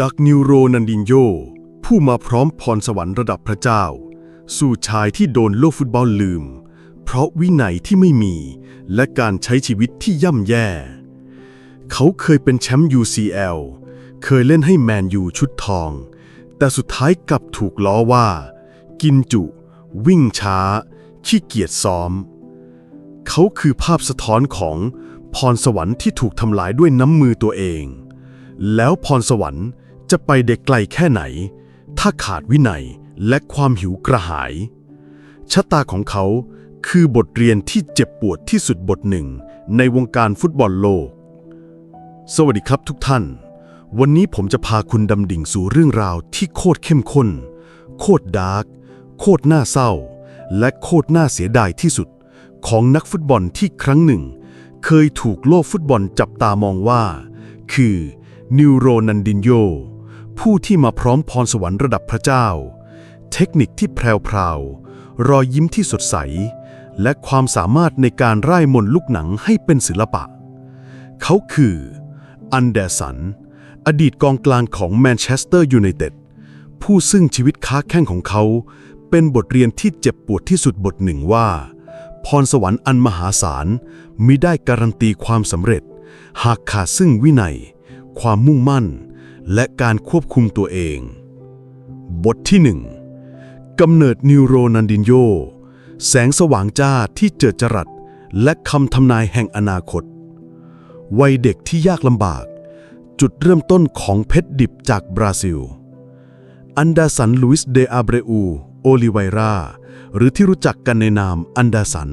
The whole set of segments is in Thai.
จากนิวโรนันดินโย ผู้มาพร้อมพรสวรรค์ระดับพระเจ้า สู่ชายที่โดนโลกฟุตบอลลืม เพราะวินัยที่ไม่มี และการใช้ชีวิตที่ย่ำแย่ เขาเคยเป็นแชมป์ UCL เคยเล่นให้แมนยูชุดทอง แต่สุดท้ายกลับถูกล้อว่า กินจุ วิ่งช้า ขี้เกียจซ้อม เขาคือภาพสะท้อนของพรสวรรค์ที่ถูกทำลายด้วยน้ำมือตัวเอง แล้วพรสวรรค์ จะไปเด็กไกลแค่ไหน ถ้าขาดวินัยและความหิวกระหาย ชะตาของเขาคือบทเรียนที่เจ็บปวดที่สุดบทหนึ่งในวงการฟุตบอลโลก สวัสดีครับทุกท่าน วันนี้ผมจะพาคุณดำดิ่งสู่เรื่องราวที่โคตรเข้มข้น โคตรดาร์ก โคตรน่าเศร้า และโคตรน่าเสียดายที่สุด ของนักฟุตบอลที่ครั้งหนึ่ง เคยถูกโลกฟุตบอลจับตามองว่า คือนิวโรนันดินโย ผู้ที่มาพร้อมพรสวรรค์ระดับพระเจ้า เทคนิคที่แพรวๆรอยยิ้มที่สดใส และความสามารถในการร่ายมนลูกหนังให้เป็นศิลปะ เขาคือ อันเดอร์สัน อดีตกองกลางของแมนเชสเตอร์ยูไนเต็ดผู้ซึ่งชีวิตค้าแข้งของเขา เป็นบทเรียนที่เจ็บปวดที่สุดบทหนึ่งว่า พรสวรรค์อันมหาศาลมิได้การันตีความสำเร็จ หากขาดซึ่งวินัย ความมุ่งมั่น และการควบคุมตัวเอง บทที่หนึ่งกำเนิดนิวโรนันดินโย แสงสว่างจ้าที่เจิดจรัส และคำทำนายแห่งอนาคต วัยเด็กที่ยากลำบาก จุดเริ่มต้นของเพชรดิบจากบราซิล อันดาสันลุยส์เดอาเบรอูโอลิไวราหรือที่รู้จักกันในนามอันดาสัน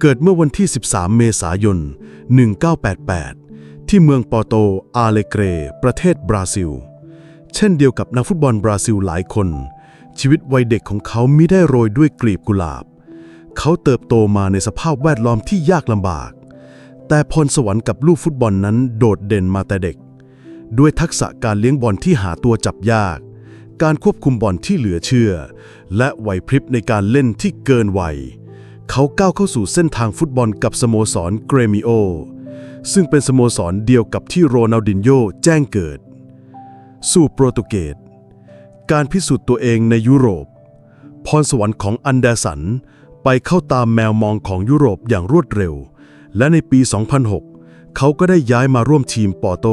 เกิดเมื่อวันที่ 13 เมษายน 1988 ที่เมืองปอโตอาเลเกร ประเทศบราซิล เช่นเดียวกับนักฟุตบอลบราซิลหลายคน ชีวิตวัยเด็กของเขามิได้โรยด้วยกลีบกุหลาบ เขาเติบโตมาในสภาพแวดล้อมที่ยากลำบาก แต่พรสวรรค์กับลูกฟุตบอลนั้นโดดเด่นมาแต่เด็ก ด้วยทักษะการเลี้ยงบอลที่หาตัวจับยาก การควบคุมบอลที่เหลือเชื่อ และไหวพริบในการเล่นที่เกินวัย เขาก้าวเข้าสู่เส้นทางฟุตบอลกับสโมสรเกรมิโอ ซึ่งเป็นสโมสรเดียวกับที่โรนัลดินโญแจ้งเกิด สู่โปรตุเกส การพิสูจน์ตัวเองในยุโรป พรสวรรค์ของอันเดอร์สัน ไปเข้าตามแมวมองของยุโรปอย่างรวดเร็ว และในปี 2006 เขาก็ได้ย้ายมาร่วมทีมปอร์โต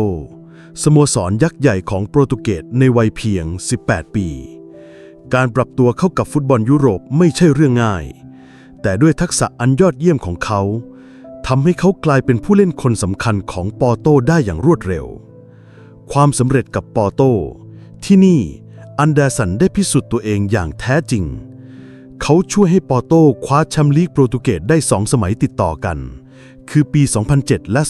สโมสรยักษ์ใหญ่ของโปรตุเกสในวัยเพียง 18 ปี การปรับตัวเข้ากับฟุตบอลยุโรปไม่ใช่เรื่องง่าย แต่ด้วยทักษะอันยอดเยี่ยมของเขา ทำให้เขากลายเป็นผู้เล่นคนสำคัญของปอร์โตได้อย่างรวดเร็ว ความสำเร็จกับปอร์โตที่นี่อันเดอร์สันได้พิสูจน์ตัวเองอย่างแท้จริง เขาช่วยให้ปอร์โตคว้าแชมป์ลีกโปรตุเกสได้สองสมัยติดต่อกัน คือปี 2007 และ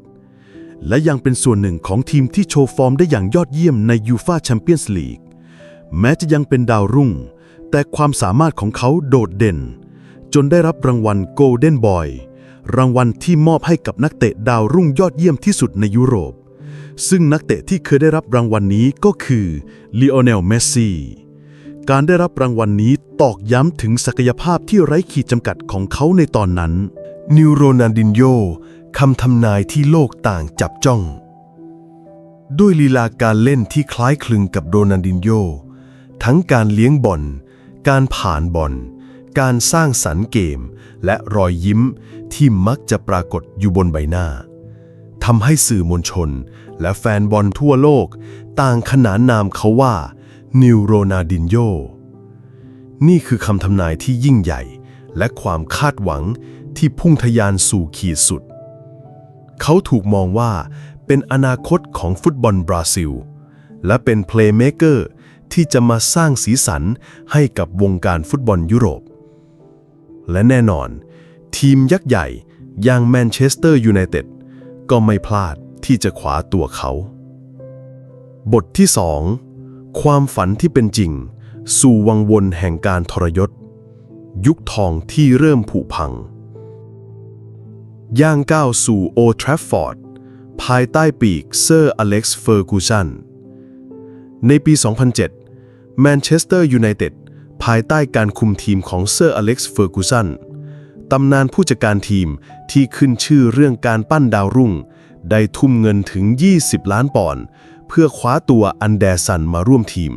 2008 และยังเป็นส่วนหนึ่งของทีมที่โชว์ฟอร์มได้อย่างยอดเยี่ยมในยูฟาแชมเปี้ยนส์ลีกแม้จะยังเป็นดาวรุ่ง แต่ความสามารถของเขาโดดเด่น จนได้รับรางวัลโกลเด้นบอย รางวัลที่มอบให้กับนักเตะดาวรุ่งยอดเยี่ยมที่สุดในยุโรป ซึ่งนักเตะที่เคยได้รับรางวัลนี้ก็คือลีโอเนลเมสซี่การได้รับรางวัลนี้ตอกย้ำถึงศักยภาพที่ไร้ขีดจำกัดของเขาในตอนนั้น นิวโรนันดินโยคำทำนายที่โลกต่างจับจ้อง ด้วยลีลาการเล่นที่คล้ายคลึงกับโรนันดินโยทั้งการเลี้ยงบอลการผ่านบอล การสร้างสรรค์เกม และรอยยิ้มที่มักจะปรากฏอยู่บนใบหน้าทำให้สื่อมวลชน และแฟนบอลทั่วโลก ต่างขนานนามเขาว่า นิวโรนาดินโย นี่คือคำทำนายที่ยิ่งใหญ่ และความคาดหวังที่พุ่งทะยานสู่ขีดสุด เขาถูกมองว่าเป็นอนาคตของฟุตบอลบราซิล และเป็นเพลย์เมเกอร์ที่จะมาสร้างสีสันให้กับวงการฟุตบอลยุโรป และแน่นอน ทีมยักษ์ใหญ่อย่างแมนเชสเตอร์ยูไนเต็ดก็ไม่พลาดที่จะขวาตัวเขา บทที่ 2 ความฝันที่เป็นจริง สู่วังวนแห่งการทรยศ ยุคทองที่เริ่มผุพัง ย่างก้าวสู่โอทราฟฟอร์ด ภายใต้ปีกเซอร์อเล็กซ์เฟอร์กูสันในปี 2007 แมนเชสเตอร์ยูไนเต็ด ภายใต้การคุมทีมของเซอร์อเล็กซ์เฟอร์กูสันตำนานผู้จัดการทีมที่ขึ้นชื่อเรื่องการปั้นดาวรุ่ง ได้ทุ่มเงินถึง 20 ล้านปอนด์เพื่อคว้าตัวอันเดรสันมาร่วมทีม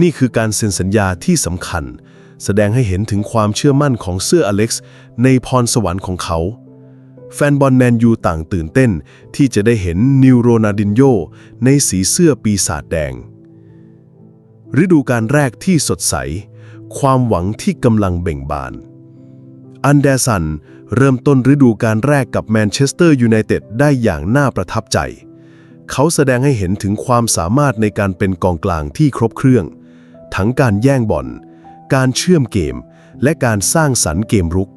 นี่คือการเซ็นสัญญาที่สำคัญ แสดงให้เห็นถึงความเชื่อมั่นของเสื้ออเล็กซ์ในพรสวรรค์ของเขา แฟนบอลแมนยูต่างตื่นเต้นที่จะได้เห็นนิวโรนาดินโยในสีเสื้อปีศาจแดง ฤดูการแรกที่สดใส ความหวังที่กำลังเบ่งบาน อันเดสันเริ่มต้นฤดูการแรกกับแมนเชสเตอร์ยูไนเต็ดได้อย่างน่าประทับใจ เขาแสดงให้เห็นถึงความสามารถในการเป็นกองกลางที่ครบเครื่อง ทั้งการแย่งบอล การเชื่อมเกม และการสร้างสรรค์เกมรุก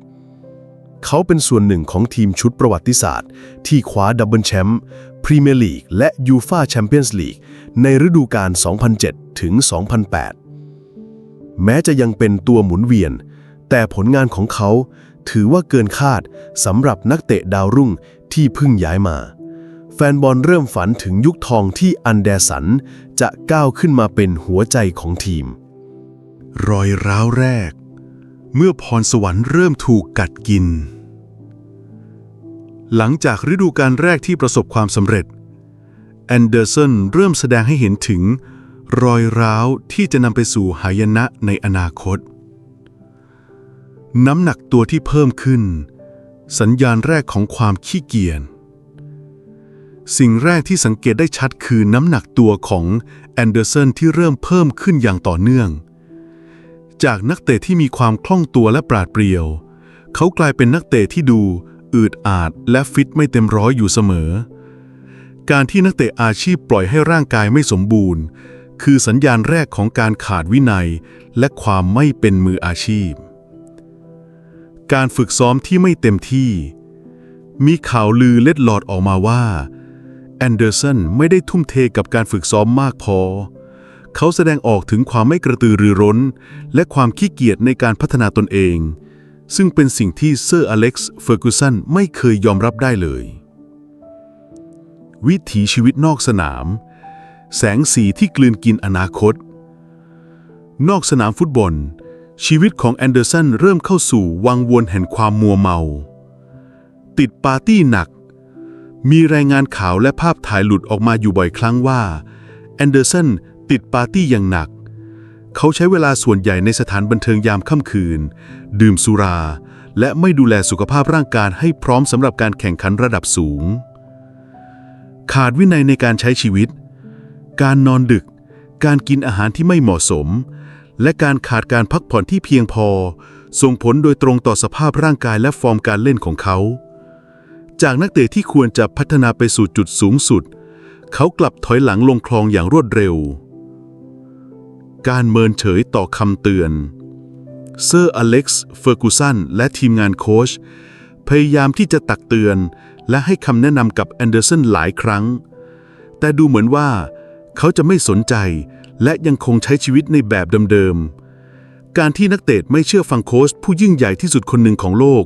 เขาเป็นส่วนหนึ่งของทีมชุดประวัติศาสตร์ ที่คว้าดับเบิลแชมป์พรีเมียร์ลีกและยูฟาแชมเปี้ยนส์ลีกในฤดูกาล 2007 ถึง 2008 แม้จะยังเป็นตัวหมุนเวียน แต่ผลงานของเขาถือว่าเกินคาดสำหรับนักเตะดาวรุ่งที่เพิ่งย้ายมา แฟนบอลเริ่มฝันถึงยุคทองที่อันเดอร์สัน จะก้าวขึ้นมาเป็นหัวใจของทีม รอยร้าวแรก เมื่อพรสวรรค์เริ่มถูกกัดกิน หลังจากฤดูกาลแรกที่ประสบความสำเร็จแอนเดอร์สันเริ่มแสดงให้เห็นถึง รอยร้าวที่จะนำไปสู่หายนะในอนาคต น้ำหนักตัวที่เพิ่มขึ้น สัญญาณแรกของความขี้เกียจสิ่งแรกที่สังเกตได้ชัดคือน้ำหนักตัวของแอนเดอร์สันที่เริ่มเพิ่มขึ้นอย่างต่อเนื่อง จากนักเตะที่มีความคล่องตัวและปราดเปรียว เขากลายเป็นนักเตะที่ดู อืดอาดและฟิตไม่เต็มร้อยอยู่เสมอ การที่นักเตะอาชีพปล่อยให้ร่างกายไม่สมบูรณ์ คือสัญญาณแรกของการขาดวินัย และความไม่เป็นมืออาชีพ การฝึกซ้อมที่ไม่เต็มที่ มีข่าวลือเล็ดลอดออกมาว่าแอนเดอร์สันไม่ได้ทุ่มเทกับการฝึกซ้อมมากพอ เขาแสดงออกถึงความไม่กระตือรือร้น และความขี้เกียจในการพัฒนาตนเอง ซึ่งเป็นสิ่งที่เซอร์อเล็กซ์เฟอร์กูสันไม่เคยยอมรับได้เลย วิถีชีวิตนอกสนาม แสงสีที่กลืนกินอนาคต นอกสนามฟุตบอล ชีวิตของแอนเดอร์สันเริ่มเข้าสู่วังวนแห่งความมัวเมา ติดปาร์ตี้หนัก มีรายงานข่าวและภาพถ่ายหลุดออกมาอยู่บ่อยครั้งว่าแอนเดอร์สันติดปาร์ตี้อย่างหนัก เขาใช้เวลาส่วนใหญ่ในสถานบันเทิงยามค่ำคืน ดื่มสุรา และไม่ดูแลสุขภาพร่างกายให้พร้อมสำหรับการแข่งขันระดับสูง ขาดวินัยในการใช้ชีวิต การนอนดึก การกินอาหารที่ไม่เหมาะสม และการขาดการพักผ่อนที่เพียงพอ ส่งผลโดยตรงต่อสภาพร่างกายและฟอร์มการเล่นของเขา จากนักเตะที่ควรจะพัฒนาไปสู่จุดสูงสุด เขากลับถอยหลังลงคลองอย่างรวดเร็ว การเมินเฉยต่อคำเตือน เซอร์อเล็กซ์ เฟอร์กูสันและทีมงานโค้ชพยายามที่จะตักเตือนและให้คำแนะนำกับแอนเดอร์สันหลายครั้ง แต่ดูเหมือนว่า เขาจะไม่สนใจและยังคงใช้ชีวิตในแบบเดิมๆ การที่นักเตะไม่เชื่อฟังโค้ชผู้ยิ่งใหญ่ที่สุดคนหนึ่งของโลก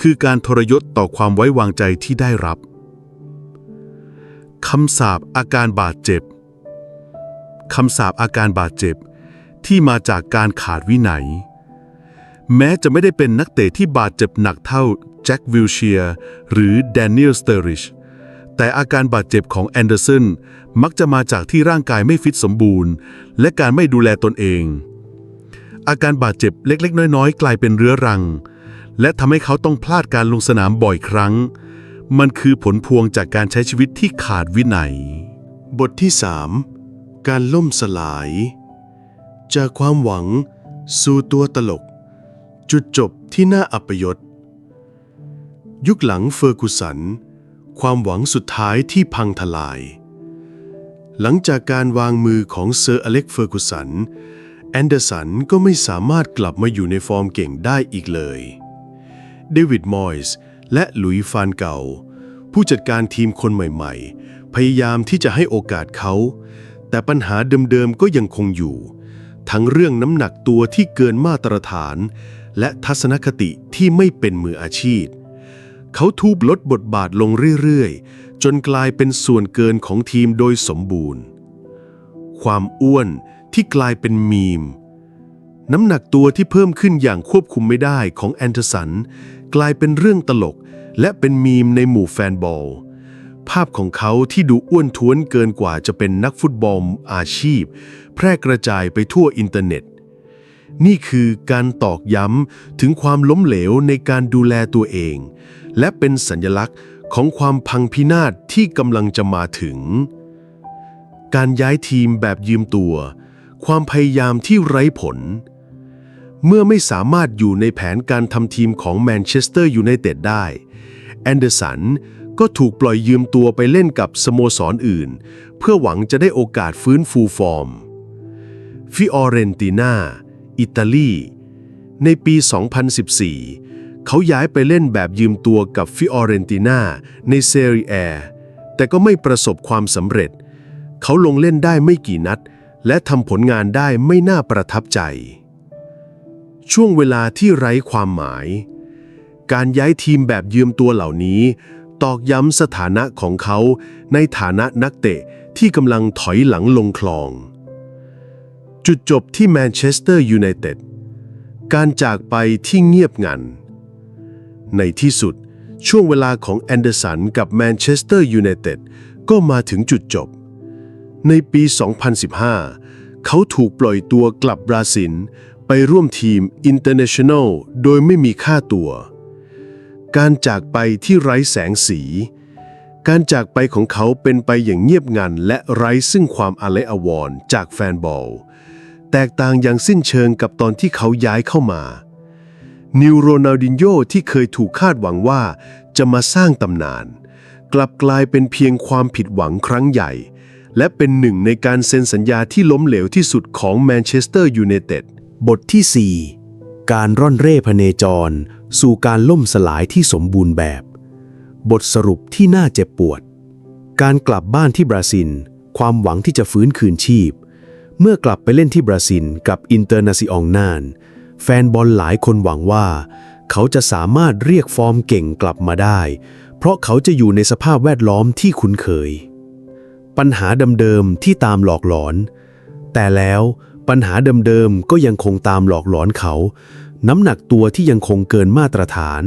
คือการทรยศต่อความไว้วางใจที่ได้รับคำสาปอาการบาดเจ็บคำสาปอาการบาดเจ็บ ที่มาจากการขาดวินัย แม้จะไม่ได้เป็นนักเตะที่บาดเจ็บหนักเท่าแจ็ควิลเชียร์หรือแดเนียลสเตอริช แต่อาการบาดเจ็บของแอนเดอร์สันมักจะมาจากที่ร่างกายไม่ฟิตสมบูรณ์ และการไม่ดูแลตนเอง อาการบาดเจ็บเล็กๆ น้อยๆ กลายเป็นเรื้อรัง และทำให้เขาต้องพลาดการลงสนามบ่อยครั้ง มันคือผลพวงจากการใช้ชีวิตที่ขาดวินัย บทที่ 3 การล่มสลาย จากความหวัง สู่ตัวตลก จุดจบที่น่าอัปยศ ยุคหลังเฟอร์กูสัน ความหวังสุดท้ายที่พังทลาย หลังจากการวางมือของเซอร์อเล็กเฟอร์กูสัน แอนเดอร์สันก็ไม่สามารถกลับมาอยู่ในฟอร์มเก่งได้อีกเลย เดวิดมอยส์และหลุยฟานเก่า ผู้จัดการทีมคนใหม่ๆ พยายามที่จะให้โอกาสเขา แต่ปัญหาเดิมๆก็ยังคงอยู่ ทั้งเรื่องน้ำหนักตัวที่เกินมาตรฐาน และทัศนคติที่ไม่เป็นมืออาชีพ เขาทูบลดบทบาทลงเรื่อยๆ จนกลายเป็นส่วนเกินของทีมโดยสมบูรณ์ ความอ้วนที่กลายเป็นมีม น้ำหนักตัวที่เพิ่มขึ้นอย่างควบคุมไม่ได้ของแอนเดอร์สัน กลายเป็นเรื่องตลก และเป็นมีมในหมู่แฟนบอล ภาพของเขาที่ดูอ้วนท้วนเกินกว่าจะเป็นนักฟุตบอลอาชีพ แพร่กระจายไปทั่วอินเทอร์เน็ต นี่คือการตอกย้ำถึงความล้มเหลวในการดูแลตัวเอง และเป็นสัญลักษณ์ของความพังพินาศที่กำลังจะมาถึง การย้ายทีมแบบยืมตัว ความพยายามที่ไร้ผล เมื่อไม่สามารถอยู่ในแผนการทำทีมของแมนเชสเตอร์ยูไนเต็ดได้ แอนเดอร์สันก็ถูกปล่อยยืมตัวไปเล่นกับสโมสรออื่น เพื่อหวังจะได้โอกาสฟื้นฟูฟอร์ม ฟิออเรนติน่า อิตาลี ในปี 2014 เขาย้ายไปเล่นแบบยืมตัวกับฟิออเรนตินาในเซเรียแต่ก็ไม่ประสบความสำเร็จ เขาลงเล่นได้ไม่กี่นัด และทำผลงานได้ไม่น่าประทับใจ ช่วงเวลาที่ไร้ความหมาย การย้ายทีมแบบยืมตัวเหล่านี้ ตอกย้ำสถานะของเขาในฐานะนักเตะที่กำลังถอยหลังลงคลอง จุดจบที่แมนเชสเตอร์ยูไนเต็ดการจากไปที่เงียบงัน ในที่สุดช่วงเวลาของแอนเดอร์สันกับแมนเชสเตอร์ยูไนเต็ดก็มาถึงจุดจบ ในปี 2015 เขาถูกปล่อยตัวกลับบราซิลไปร่วมทีม International โดยไม่มีค่าตัว การจากไปที่ไร้แสงสี การจากไปของเขาเป็นไปอย่างเงียบงันและไร้ซึ่งความอาลัยอาวรณ์จากแฟนบอล ตกต่างอย่างสิ้นเชิงกับตอนที่เขาย้ายเข้ามา นิวโรนัลดินโญที่เคยถูกคาดหวังว่าจะมาสร้างตำนาน กลับกลายเป็นเพียงความผิดหวังครั้งใหญ่ และเป็นหนึ่งในการเซ็นสัญญาที่ล้มเหลวที่สุดของแมนเชสเตอร์ยูไนเต็ดบทที่ 4 การร่อนเร่พเนจร สู่การล่มสลายที่สมบูรณ์แบบ บทสรุปที่น่าเจ็บปวด การกลับบ้านที่บราซิล ความหวังที่จะฟื้นคืนชีพ เมื่อกลับไปเล่นที่บราซิลกับอินเตอร์นาซิองนาน แฟนบอลหลายคนหวังว่า เขาจะสามารถเรียกฟอร์มเก่งกลับมาได้ เพราะเขาจะอยู่ในสภาพแวดล้อมที่คุ้นเคย ปัญหาเดิมๆที่ตามหลอกหลอน แต่แล้วปัญหาเดิมๆก็ยังคงตามหลอกหลอนเขา น้ำหนักตัวที่ยังคงเกินมาตรฐาน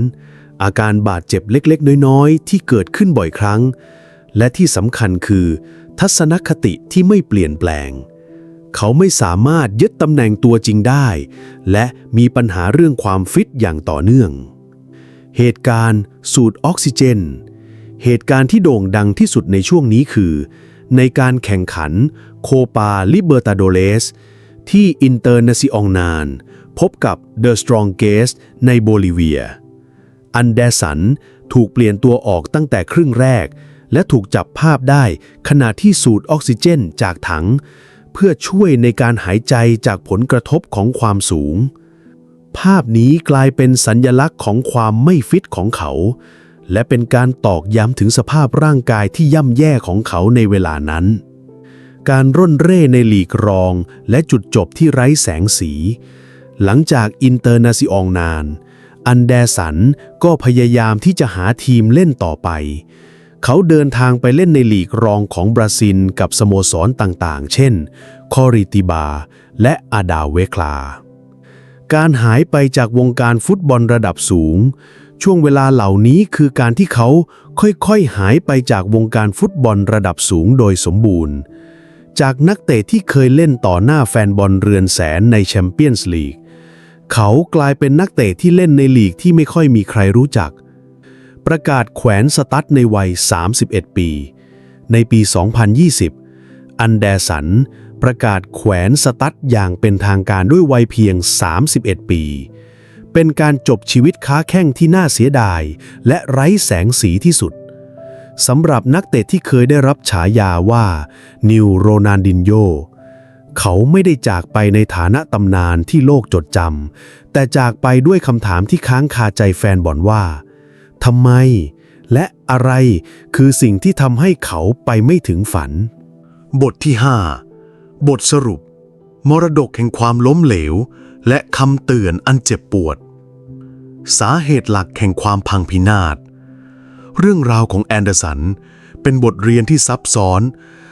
อาการบาดเจ็บเล็กๆ น้อยๆ ที่เกิดขึ้นบ่อยครั้ง และที่สำคัญคือ ทัศนคติที่ไม่เปลี่ยนแปลง เขาไม่สามารถยึดตำแหน่งตัวจริงได้ และมีปัญหาเรื่องความฟิตอย่างต่อเนื่อง เหตุการณ์สูดออกซิเจน เหตุการณ์ที่โด่งดังที่สุดในช่วงนี้คือ ในการแข่งขันโคปาลิเบอร์ตาโดเลสที่อินเตอร์นาซิองนาน พบกับเดอะสตรองเกสในโบลิเวีย อันเดสันถูกเปลี่ยนตัวออกตั้งแต่ครึ่งแรก และถูกจับภาพได้ขณะที่สูดออกซิเจนจากถัง เพื่อช่วยในการหายใจจากผลกระทบของความสูง ภาพนี้กลายเป็นสัญญลักษณ์ของความไม่ฟิตของเขา และเป็นการตอกย้ำถึงสภาพร่างกายที่ย่ำแย่ของเขาในเวลานั้น การร่นเร่ในหลีกรองและจุดจบที่ไร้แสงสี หลังจากอินเตอร์นาซิองนาน อันเดสันก็พยายามที่จะหาทีมเล่นต่อไป เขาเดินทางไปเล่นในลีกรองของบราซิลกับสโมสรต่างๆ เช่น คอริติบา และอาดาเวคลา การหายไปจากวงการฟุตบอลระดับสูง ช่วงเวลาเหล่านี้คือการที่เขาค่อยๆ หายไปจากวงการฟุตบอลระดับสูงโดยสมบูรณ์ จากนักเตะที่เคยเล่นต่อหน้าแฟนบอลเรือนแสนในแชมเปี้ยนส์ลีก เขากลายเป็นนักเตะที่เล่นในลีกที่ไม่ค่อยมีใครรู้จัก ประกาศแขวนสตั๊ดในวัย 31 ปี ในปี 2020 อันเดอร์สัน ประกาศแขวนสตั๊ดอย่างเป็นทางการด้วยวัยเพียง 31 ปี เป็นการจบชีวิตค้าแข้งที่น่าเสียดาย และไร้แสงสีที่สุดสำหรับนักเตะที่เคยได้รับฉายาว่า นิวโรนันดินโย เขาไม่ได้จากไปในฐานะตำนานที่โลกจดจำ แต่จากไปด้วยคำถามที่ค้างคาใจแฟนบอลว่า ทำไม และอะไรคือสิ่งที่ทำให้เขาไปไม่ถึงฝัน บทที่ 5 บทสรุป มรดกแห่งความล้มเหลว และคำเตือนอันเจ็บปวด สาเหตุหลักแห่งความพังพินาศ เรื่องราวของแอนเดอร์สัน เป็นบทเรียนที่ซับซ้อน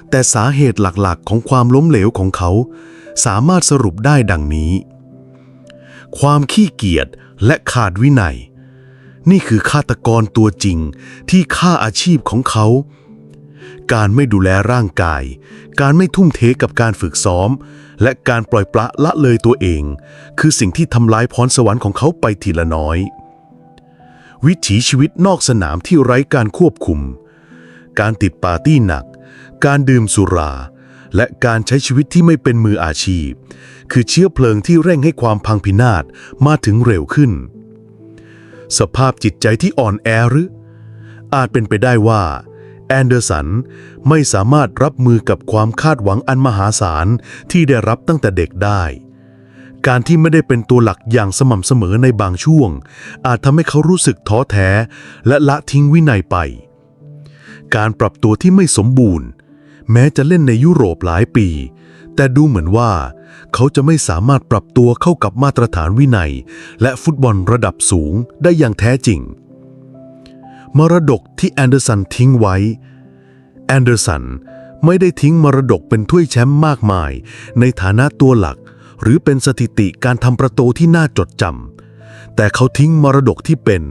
แต่สาเหตุหลักๆ ของความล้มเหลวของเขา สามารถสรุปได้ดังนี้ ความขี้เกียจและขาดวินัย นี่คือฆาตกรตัวจริงที่ฆ่าอาชีพของเขา การไม่ดูแลร่างกาย การไม่ทุ่มเทกับการฝึกซ้อม และการปล่อยปละละเลยตัวเอง คือสิ่งที่ทำลายพรสวรรค์ของเขาไปทีละน้อย วิถีชีวิตนอกสนามที่ไร้การควบคุม การติดปาร์ตี้หนัก การดื่มสุรา และการใช้ชีวิตที่ไม่เป็นมืออาชีพ คือเชื้อเพลิงที่เร่งให้ความพังพินาศมาถึงเร็วขึ้น สภาพจิตใจที่อ่อนแอหรือ อาจเป็นไปได้ว่า แอนเดอร์สันไม่สามารถรับมือกับความคาดหวังอันมหาศาลที่ได้รับตั้งแต่เด็กได้ การที่ไม่ได้เป็นตัวหลักอย่างสม่ำเสมอในบางช่วง อาจทำให้เขารู้สึกท้อแท้และละทิ้งวินัยไป การปรับตัวที่ไม่สมบูรณ์ แม้จะเล่นในยุโรปหลายปี แต่ดูเหมือนว่า เขาจะไม่สามารถปรับตัวเข้ากับมาตรฐานวินัย และฟุตบอลระดับสูงได้อย่างแท้จริง มรดกที่แอนเดอร์สันทิ้งไว้ แอนเดอร์สันไม่ได้ทิ้งมรดกเป็นถ้วยแชมป์มากมาย ในฐานะตัวหลัก หรือเป็นสถิติการทำประตูที่น่าจดจำแต่เขาทิ้งมรดกที่เป็น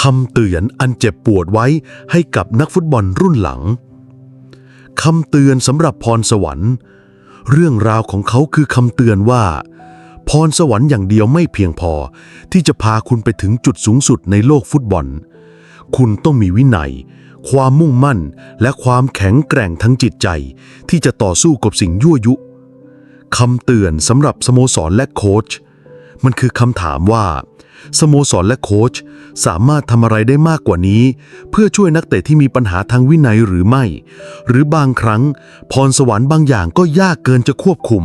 คำเตือนอันเจ็บปวดไว้ให้กับนักฟุตบอลรุ่นหลังคำเตือนสำหรับพรสวรรค์ เรื่องราวของเขาคือคำเตือนว่า พรสวรรค์อย่างเดียวไม่เพียงพอ ที่จะพาคุณไปถึงจุดสูงสุดในโลกฟุตบอล คุณต้องมีวินัย ความมุ่งมั่น และความแข็งแกร่งทั้งจิตใจ ที่จะต่อสู้กับสิ่งยั่วยุคำเตือนสำหรับสโมสรและโค้ชมันคือคำถามว่า สโมสรและโค้ชสามารถทำอะไรได้มากกว่านี้ เพื่อช่วยนักเตะที่มีปัญหาทางวินัยหรือไม่ หรือบางครั้ง พรสวรรค์บางอย่างก็ยากเกินจะควบคุม